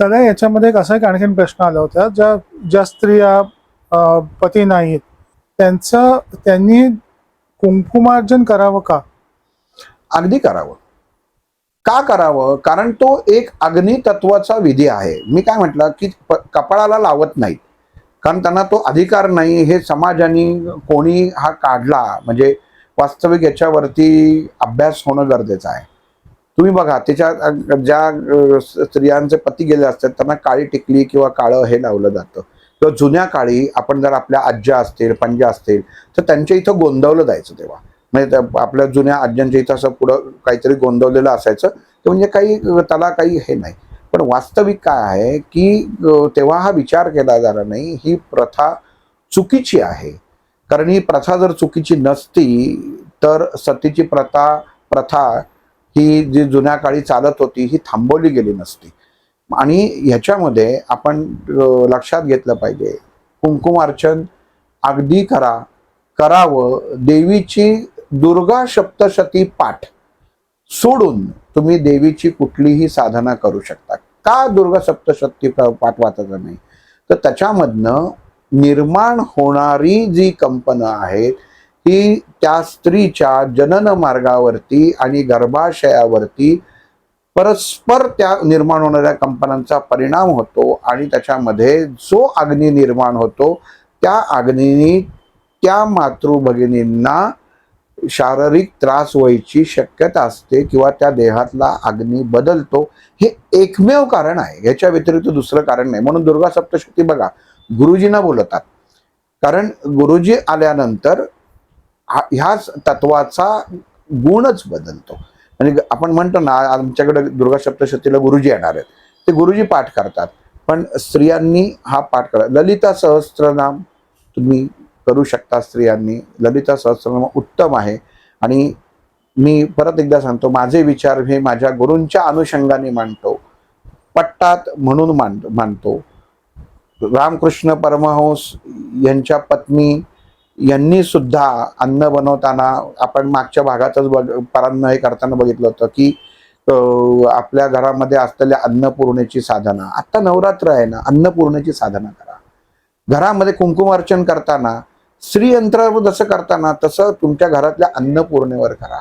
दादा याच्यामध्ये कसं एक आणखीन प्रश्न आला होता ज्या ज्या स्त्रिया पती नाहीत त्यांचं त्यांनी कुंकुमार्जन करावं का? अगदी करावं. का करावं? कारण तो एक अग्नितत्वाचा विधी आहे. मी काय म्हटलं की कपाळाला लावत नाहीत. कारण त्यांना तो अधिकार नाही. हे समाजाने कोणी हा काढला. म्हणजे वास्तविक याच्यावरती अभ्यास होणं गरजेचं आहे. तुम्ही बघा त्याच्या ज्या स्त्रियांचे पती गेले असतात त्यांना काळी टिकली किंवा काळं हे लावलं जातं. किंवा जुन्या काळी आपण जर आपल्या आज्या असतील पंजा असतील तर त्यांच्या इथं गोंदवलं जायचं तेव्हा. म्हणजे त्या आपल्या जुन्या आज्यांच्या इथं असं पुढं काहीतरी गोंदवलेलं असायचं ते म्हणजे काही त्याला काही हे नाही. पण वास्तविक काय आहे की तेव्हा हा विचार केला झाला नाही ही प्रथा चुकीची आहे. कारण ही प्रथा जर चुकीची नसती तर सतीची प्रथा प्रथा ही जी जुन्या काळी चालत होती ही थांबवली गेली नसती. आणि ह्याच्यामध्ये आपण लक्षात घेतलं पाहिजे. कुंकुमार्चन अगदी करा करावं देवीची दुर्गा सप्तशती पाठ सोडून तुम्ही देवीची कुठलीही साधना करू शकता. का दुर्गा सप्तशती पाठ वाचायचं नाही? तर त्याच्यामधनं निर्माण होणारी जी कंपनं आहेत ही त्या स्त्रीच्या जनन मार्गावरती आणि गर्भाशयावरती परस्पर त्या निर्माण होणाऱ्या कंपनांचा परिणाम होतो आणि त्याच्यामध्ये जो अग्नी निर्माण होतो त्या अग्नीनी त्या मातृभगिनींना शारीरिक त्रास व्हायची शक्यता असते किंवा त्या देहातला अग्नी बदलतो हे एकमेव कारण आहे. याच्या व्यतिरिक्त दुसरं कारण नाही. म्हणून दुर्गा सप्तशती बघा गुरुजींना बोलतात. कारण गुरुजी आल्यानंतर हा- ह्याच तत्वाचा गुणच बदलतो. म्हणजे आपण म्हणतो ना आमच्याकडे दुर्गा सप्तशतीला गुरुजी येणार आहेत. ते गुरुजी पाठ करतात. पण स्त्रियांनी हा पाठ करा. ललिता सहस्त्रनाम तुम्ही करू शकता स्त्रियांनी. ललिता सहस्त्रनाम उत्तम आहे. आणि मी परत एकदा सांगतो माझे विचार हे माझ्या गुरूंच्या अनुषंगाने मांडतो. पट्टात म्हणून मांड मानतो रामकृष्ण परमहंस यांच्या पत्नी यांनी सुद्धा अन्न बनवताना आपण मागच्या भागातच बघ परान्न हे करताना बघितलं होतं की आपल्या घरामध्ये असलेल्या अन्नपूर्णेची साधना. आता नवरात्र आहे ना अन्नपूर्णेची साधना करा. घरामध्ये कुंकुमार्चन करताना स्त्रीयंत्र जसं करताना तसं तुमच्या घरातल्या अन्नपूर्णेवर करा.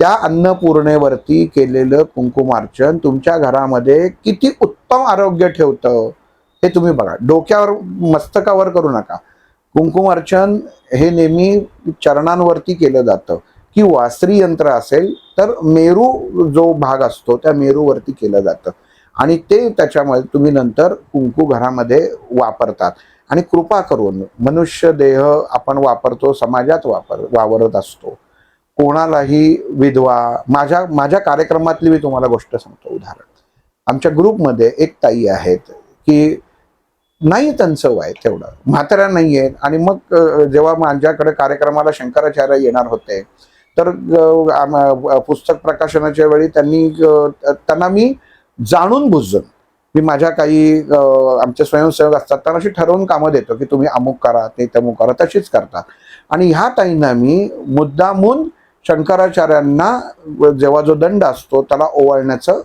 त्या अन्नपूर्णेवरती केलेलं कुंकुमार्चन तुमच्या घरामध्ये किती उत्तम आरोग्य ठेवतं हे तुम्ही बघा. डोक्यावर मस्तकावर करू नका. कुंकुमार्चन हे नेहमी चरणांवरती केलं जातं. किंवा यंत्र असेल तर मेरू जो भाग असतो त्या मेरूवरती केलं जातं. आणि ते त्याच्यामध्ये तुम्ही नंतर कुंकू घरामध्ये वापरतात. आणि कृपा करून मनुष्य देह आपण वापरतो समाजात वापर वावरत असतो. कोणालाही विधवा माझ्या माझ्या कार्यक्रमातली मी तुम्हाला गोष्ट सांगतो उदाहरण. आमच्या ग्रुपमध्ये एक ताई आहेत की नाही त्यांचं वय तेवढं. म्हाताऱ्या नाही आहेत आणि मग जेव्हा माझ्याकडे कार्यक्रमाला शंकराचार्य येणार होते तर पुस्तक प्रकाशनाच्या वेळी त्यांनी त्यांना मी जाणून बुजून मी माझ्या काही आमचे स्वयंसेवक असतात त्यांना अशी ठरवून कामं देतो की तुम्ही अमुक करा ते तमुक करा तशीच करतात. आणि ह्या ताईंना मी मुद्दामून शंकराचार्यांना जेव्हा जो दंड असतो त्याला ओवाळण्याचं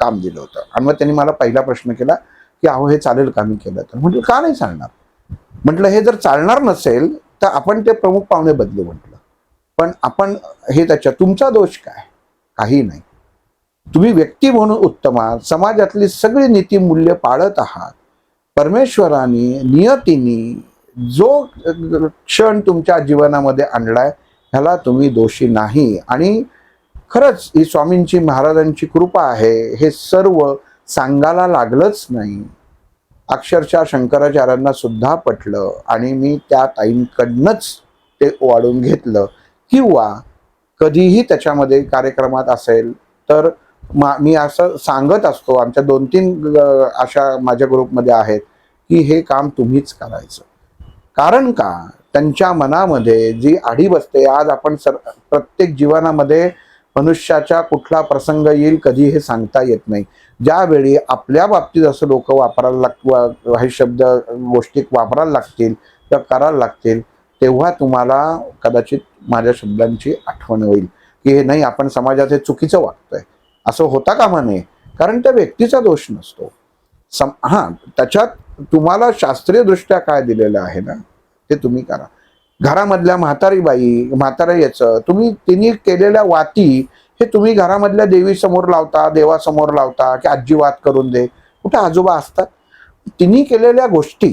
काम दिलं होतं. आणि मग त्यांनी मला पहिला प्रश्न केला की अहो हे चालेल का मी केलं तर? म्हटलं का नाही चालणार? म्हटलं हे जर चालणार नसेल तर आपण ते प्रमुख पाहुणे बदलू म्हटलं. पण आपण हे त्याच्या तुमचा दोष काय? काही नाही. तुम्ही व्यक्ती म्हणून उत्तम आहात. समाजातली सगळी नीती मूल्य पाळत आहात. परमेश्वराने नियतीने जो क्षण तुमच्या जीवनामध्ये आणलाय ह्याला तुम्ही दोषी नाही. आणि खरंच ही स्वामींची महाराजांची कृपा आहे. हे सर्व सांगायला लागलंच नाही. अक्षरशः शंकराचार्यांना सुद्धा पटलं आणि मी त्या ताईंकडनंच ते वाढून घेतलं. किंवा कधीही त्याच्यामध्ये कार्यक्रमात असेल तर मा मी असं सांगत असतो आमच्या दोन तीन अशा माझ्या ग्रुपमध्ये आहेत की हे काम तुम्हीच करायचं. कारण का? त्यांच्या मनामध्ये जी आढी बसते आज आपण सर प्रत्येक जीवनामध्ये मनुष्याच्या कुठला प्रसंग येईल कधी हे सांगता येत नाही. ज्यावेळी आपल्या बाबतीत असं लोक वापरायला लाग हे शब्द गोष्टी वापरायला लागतील किंवा करायला लागतील तेव्हा तुम्हाला कदाचित माझ्या शब्दांची आठवण होईल. की हे नाही आपण समाजात हे चुकीचं वागतोय. असं होता कामा नये. कारण त्या व्यक्तीचा दोष नसतो. सम हां त्याच्यात तुम्हाला शास्त्रीयदृष्ट्या काय दिलेलं आहे ना ते तुम्ही करा. घरामधल्या म्हातारी बाई म्हातारा याचं तुम्ही तिने केलेल्या वाती हे तुम्ही घरामधल्या देवीसमोर लावता देवासमोर लावता की आजी वात करून दे. कुठे आजोबा असतात? तिने केलेल्या गोष्टी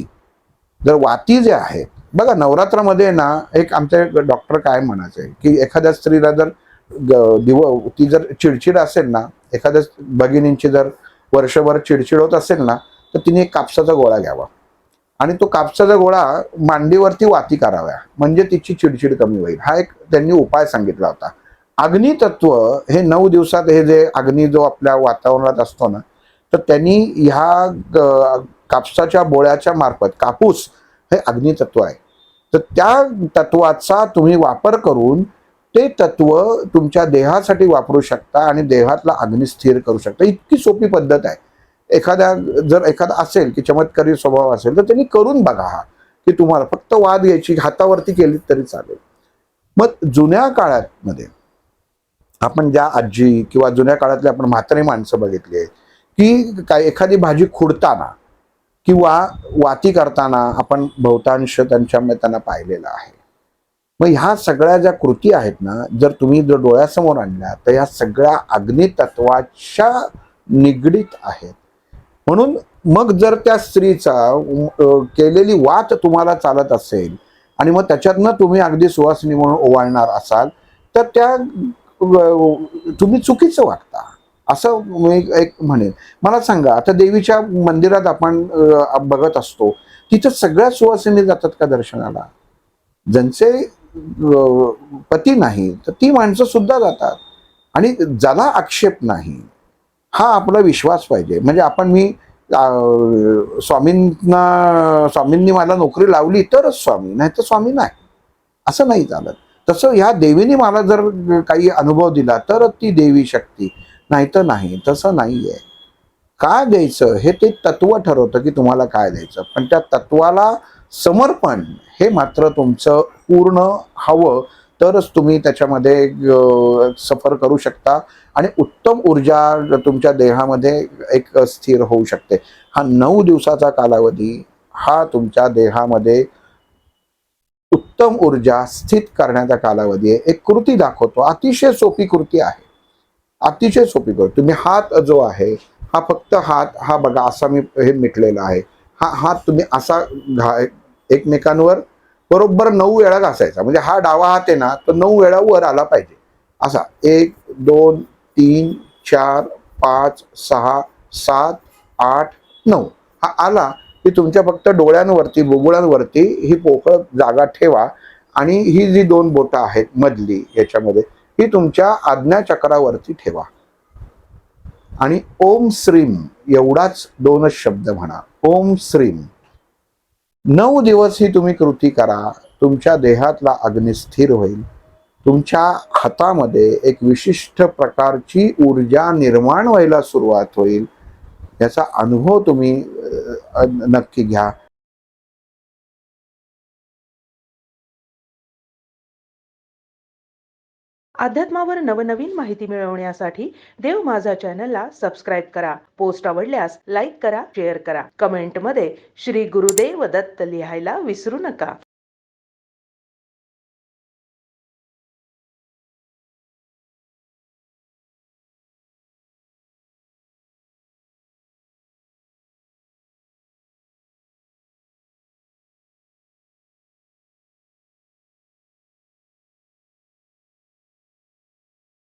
जर वाती जे आहेत बघा नवरात्रामध्ये ना एक आमचे डॉक्टर काय म्हणायचे की एखाद्या स्त्रीला जर ग- दिव ती जर चिडचिड असेल ना एखाद्या भगिनींची जर वर्षभर चिडचिड होत असेल ना तर तिने एक कापसाचा गोळा घ्यावा. आणि तो कापसाचा गोळा मांडीवरती वाती कराव्या. म्हणजे तिची चिडचिड कमी होईल. हा एक त्यांनी उपाय सांगितला होता. अग्नी तत्व हे नऊ दिवसात हे जे अग्नी जो आपल्या वातावरणात असतो ना तर त्यांनी ह्या ग- कापसाच्या बोळ्याच्या मार्फत कापूस हे अग्नितत्व आहे. तर त्या तत्वाचा तुम्ही वापर करून ते तत्व तुमच्या देहासाठी वापरू शकता आणि देहातला अग्नी स्थिर करू शकता. इतकी सोपी पद्धत आहे. एखाद्या जर एखादा असेल की चमत्कारी स्वभाव असेल तर त्यांनी करून बघा हा की तुम्हाला फक्त वाद घ्यायची हातावरती केली तरी चालेल. मग जुन्या काळात मध्ये आपण ज्या आजी किंवा जुन्या काळातले आपण म्हातारी माणसं बघितली आहेत की काय एखादी भाजी खुडताना किंवा वाती करताना आपण बहुतांश त्यांच्यामध्ये त्यांना पाहिलेलं आहे. मग ह्या सगळ्या ज्या कृती आहेत ना जर तुम्ही जर डोळ्यासमोर आणल्या तर ह्या सगळ्या अग्नितत्वाच्या निगडीत आहेत. म्हणून मग जर त्या स्त्रीचा केलेली वात तुम्हाला चालत असेल आणि मग त्याच्यातनं तुम्ही अगदी सुवासिनी म्हणून ओवाळणार असाल तर त्या तुम्ही चुकीचं वागता. असं मी एक म्हणेन. मला सांगा आता देवीच्या मंदिरात आपण बघत असतो तिथं सगळ्या सुवासिनी जातात का दर्शनाला? ज्यांचे पती नाही तर ती माणसं सुद्धा जातात. आणि ज्याला आक्षेप नाही हा आपला विश्वास पाहिजे. म्हणजे आपण मी स्वामींना स्वामींनी मला नोकरी लावली तरच स्वामी नाही तर स्वामी नाही. असं नाही चालत. तसं ह्या देवीने मला जर काही अनुभव दिला तर ती देवी शक्ती नाही तर नाही. तसं नाही आहे काय द्यायचं? हे ते तत्व ठरवतं की तुम्हाला काय द्यायचं. पण त्या तत्वाला समर्पण हे मात्र तुमचं पूर्ण हवं तरच तुम्ही त्याच्यामध्ये सफर करू शकता. आणि उत्तम ऊर्जा तुमच्या देहामध्ये एक स्थिर होऊ शकते. हा नऊ दिवसाचा कालावधी हा तुमच्या देहामध्ये उत्तम ऊर्जा स्थित करण्याचा कालावधी आहे. एक कृती दाखवतो. अतिशय सोपी कृती आहे. अतिशय सोपी कृती. तुम्ही हात जो आहे हा फक्त हात हा बघा असा मी हे मिटलेला आहे. हा हात तुम्ही असा घा एकमेकांवर बरोबर नऊ वेळा घासायचा. म्हणजे हा डावा हात आहे ना तो नऊ वेळा वर आला पाहिजे. असा. एक दोन तीन चार पाच सहा सात आठ नऊ. हा आला की तुमच्या फक्त डोळ्यांवरती बुबुळांवरती ही पोकळ जागा ठेवा आणि ही जी दोन बोटं आहेत मधली याच्यामध्ये ही तुमच्या आज्ञाचक्रावरती ठेवा. आणि ओम श्रीम एवढाच दोनच शब्द म्हणा. ओम श्रीम. नऊ दिवस ही तुम्ही कृती करा. तुमच्या देहातला अग्नी स्थिर होईल. तुमच्या हातामध्ये एक विशिष्ट प्रकारची ऊर्जा निर्माण व्हायला सुरुवात होईल. याचा अनुभव तुम्ही नक्की घ्या. अध्यात्मावर नवनवीन माहिती मिळवण्यासाठी देव माझा चॅनलला सबस्क्राईब करा. पोस्ट आवडल्यास लाईक करा शेअर करा. कमेंटमध्ये श्री गुरुदेव दत्त लिहायला विसरू नका.